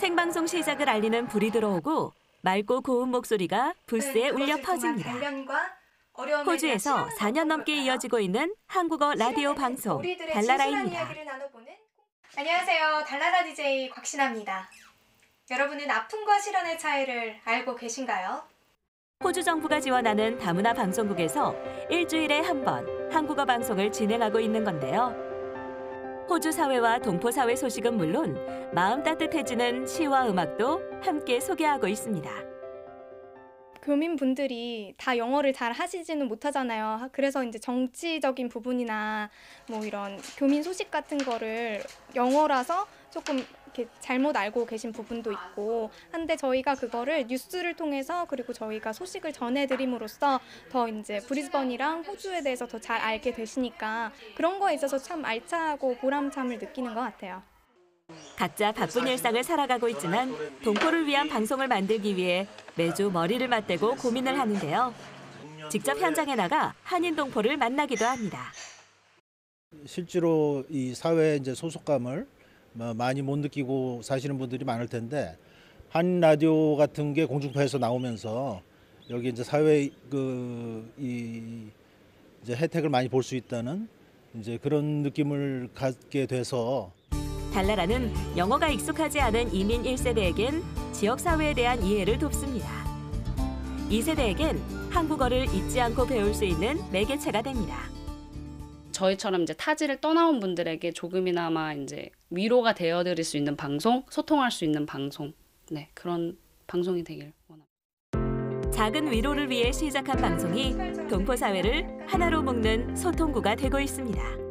생방송 시작을 알리는 불이 들어오고 맑고 고운 목소리가 부스에 울려 퍼집니다. 호주에서 4년 넘게 이어지고 있는 한국어 라디오 방송 달라라입니다. 안녕하세요. 달라라 DJ 곽신아입니다. 여러분은 아픔과 실현의 차이를 알고 계신가요? 호주 정부가 지원하는 다문화 방송국에서 일주일에 한 번 한국어 방송을 진행하고 있는 건데요. 호주 사회와 동포 사회 소식은 물론 마음 따뜻해지는 시와 음악도 함께 소개하고 있습니다. 교민분들이 다 영어를 잘 하시지는 못하잖아요. 그래서 이제 정치적인 부분이나 뭐 이런 교민 소식 같은 거를 영어라서 조금 이렇게 잘못 알고 계신 부분도 있고 한데 저희가 그거를 뉴스를 통해서 그리고 저희가 소식을 전해드림으로써 더 이제 브리즈번이랑 호주에 대해서 더 잘 알게 되시니까 그런 거에 있어서 참 알차고 보람참을 느끼는 것 같아요. 각자 바쁜 일상을 살아가고 있지만 동포를 위한 방송을 만들기 위해 매주 머리를 맞대고 고민을 하는데요. 직접 현장에 나가 한인 동포를 만나기도 합니다. 실제로 이 사회 이제 소속감을 뭐 많이 못 느끼고 사시는 분들이 많을 텐데 한 라디오 같은 게 공중파에서 나오면서 여기 이제 사회 그이 이제 혜택을 많이 볼 수 있다는 이제 그런 느낌을 갖게 돼서 달나라는 영어가 익숙하지 않은 이민 1세대에겐 지역 사회에 대한 이해를 돕습니다. 2세대에겐 한국어를 잊지 않고 배울 수 있는 매개체가 됩니다. 저희처럼 이제 타지를 떠나온 분들에게 조금이나마 이제 위로가 되어 드릴 수 있는 방송, 소통할 수 있는 방송, 네 그런 방송이 되길 원합니다. 작은 위로를 위해 시작한 방송이 동포 사회를 하나로 묶는 소통구가 되고 있습니다.